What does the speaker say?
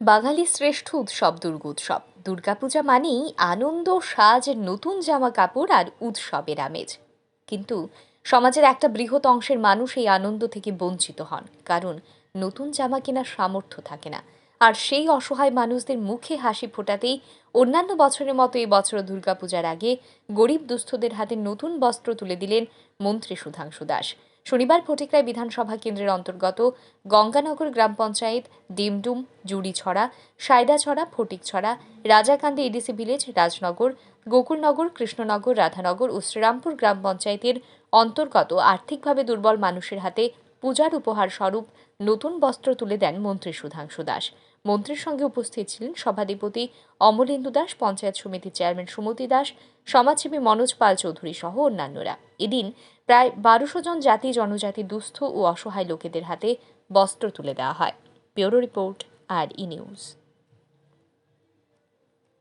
বাঙালি শ্রেষ্ঠ উৎসব দুর্গোৎসব দুর্গাপূজা মানেই আনন্দ, সাজ, নতুন জামা কাপড় আর উৎসবের আমেজ। কিন্তু সমাজের একটা বৃহৎ অংশের মানুষ এই আনন্দ থেকে বঞ্চিত হন, কারণ নতুন জামা কেনার সামর্থ্য থাকে না। আর সেই অসহায় মানুষদের মুখে হাসি ফোটাতেই অন্যান্য বছরের মতো এই বছর দুর্গাপূজার আগে গরিব দুস্থদের হাতে নতুন বস্ত্র তুলে দিলেন মন্ত্রী সুধাংশু দাস। শনিবার ফটিকরায় বিধানসভা কেন্দ্রের অন্তর্গত গঙ্গানগর গ্রাম পঞ্চায়েত, ডিমডুম, জুড়িছড়া, সায়দাছড়া, ফটিকছড়া, রাজাকান্দি এডিসি ভিলেজ, রাজনগর, গোকুলনগর, কৃষ্ণনগর, রাধানগর ও শ্রীরামপুর গ্রাম পঞ্চায়েতের অন্তর্গত আর্থিকভাবে দুর্বল মানুষের হাতে পূজার উপহার স্বরূপ নতুন বস্ত্র তুলে দেন মন্ত্রী সুধাংশু দাস। মন্ত্রীর সঙ্গে উপস্থিত ছিলেন সভাধিপতি অমলেন্দু দাস, পঞ্চায়েত সমিতির চেয়ারম্যান সুমতি দাস, সমাজসেবী মনোজ পাল চৌধুরী সহ অন্যান্যরা। এদিন প্রায় বারোশো জন জাতি, জনজাতি দুস্থ ও অসহায় লোকেদের হাতে বস্ত্র তুলে দেওয়া হয়। Bureau report R E news.